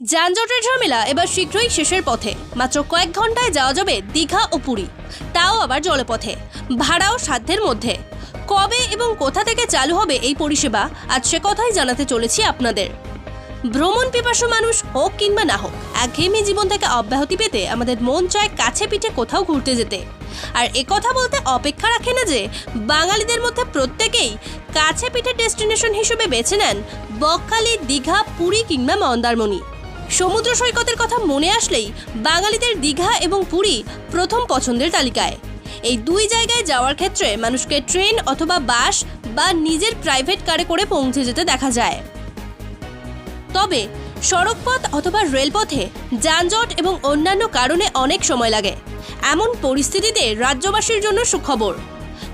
যানজটের ঝামেলা এবার শীঘ্রই শেষের পথে। মাত্র কয়েক ঘন্টায় যাওয়া যাবে দীঘা ও পুরী। তাও আবার জলপথে। ভাড়াও সাধ্যের মধ্যে। কবে এবং কোথা থেকে চালু হবে এই পরিষেবা, আজ সে কথাই জানাতে চলেছি আপনাদের। ভ্রমণ পিপাসু মানুষ হোক কিংবা না হোক, একঘেয়েমি জীবন থেকে অব্যাহতি পেতে আমাদের মন চায় কাছে পিঠে কোথাও ঘুরতে যেতে। আর একথা বলতে অপেক্ষা রাখে না যে, বাঙালিদের মধ্যে প্রত্যেকেই কাছে পিঠে ডেস্টিনেশন হিসেবে বেছে নেন বকখালি, দীঘা, পুরী কিংবা মন্দারমণি। সমুদ্র সৈকতের কথা মনে আসলেই বাঙালিদের দীঘা এবং পুরী প্রথম পছন্দের তালিকায়। এই দুই জায়গায় যাওয়ার ক্ষেত্রে মানুষকে ট্রেন অথবা বাস বা নিজের প্রাইভেট কারে করে পৌঁছে যেতে দেখা যায়। তবে সড়কপথ অথবা রেলপথে যানজট এবং অন্যান্য কারণে অনেক সময় লাগে। এমন পরিস্থিতিতে রাজ্যবাসীর জন্য সুখবর।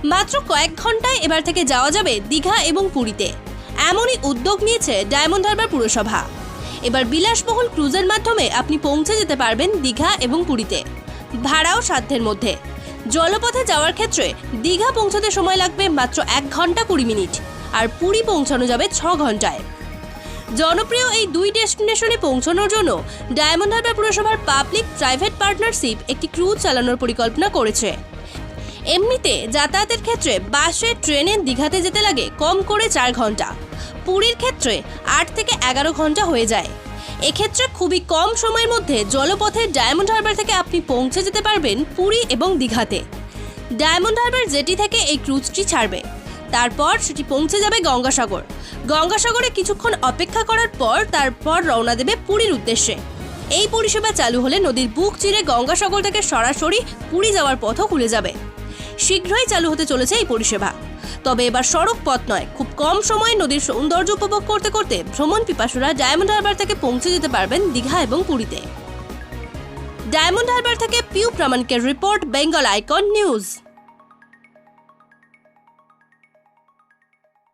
মাত্র কয়েক ঘন্টায় এবার থেকে যাওয়া যাবে দীঘা এবং পুরীতে। এমনই উদ্যোগ নিয়েছে ডায়মন্ড হারবার পুরসভা। এবার বিলাসবহুল ক্রুজের মাধ্যমে আপনি পৌঁছে যেতে পারবেন দীঘা এবং পুরীতে। ভাড়াও সাধ্যের মধ্যে। জলপথে যাওয়ার ক্ষেত্রে দীঘা পৌঁছতে সময় লাগবে মাত্র এক ঘণ্টা কুড়ি মিনিট, আর পুরী পৌঁছানো যাবে ছ ঘন্টায়। জনপ্রিয় এই দুই ডেস্টিনেশনে পৌঁছানোর জন্য ডায়মন্ড হারবার পুরসভার পাবলিক প্রাইভেট পার্টনারশিপ একটি ক্রুজ চালানোর পরিকল্পনা করেছে। এমনিতে যাতায়াতের ক্ষেত্রে বাসে, ট্রেনে দীঘাতে যেতে লাগে কম করে চার ঘণ্টা। পুরীর ক্ষেত্রে আট থেকে এগারো ঘণ্টা হয়ে যায়। এক্ষেত্রে খুবই কম সময়ের মধ্যে জলপথে ডায়মন্ড হারবার থেকে আপনি পৌঁছে যেতে পারবেন পুরী এবং দীঘাতে। ডায়মন্ড হারবার জেটি থেকে এই ক্রুজটি ছাড়বে। তারপর সেটি পৌঁছে যাবে গঙ্গাসাগর। গঙ্গাসাগরে কিছুক্ষণ অপেক্ষা করার পর তারপর রওনা দেবে পুরীর উদ্দেশ্যে। এই পরিষেবা চালু হলে নদীর বুক চিরে গঙ্গাসাগর থেকে সরাসরি পুরী যাওয়ার পথও খুলে যাবে। শীঘ্রই চালু হতে চলেছে এই পরিষেবা। তবে এবার সড়ক পথ নয়, খুব কম সময়ে নদীর সৌন্দর্য উপভোগ করতে করতে ভ্রমণ পিপাসুরা ডায়মন্ড হারবার থেকে পৌঁছে যেতে পারবেন দীঘা এবং পুরীতে। ডায়মন্ড হারবার থেকে পিউ প্রামাণিকের রিপোর্ট, বেঙ্গল আইকন নিউজ।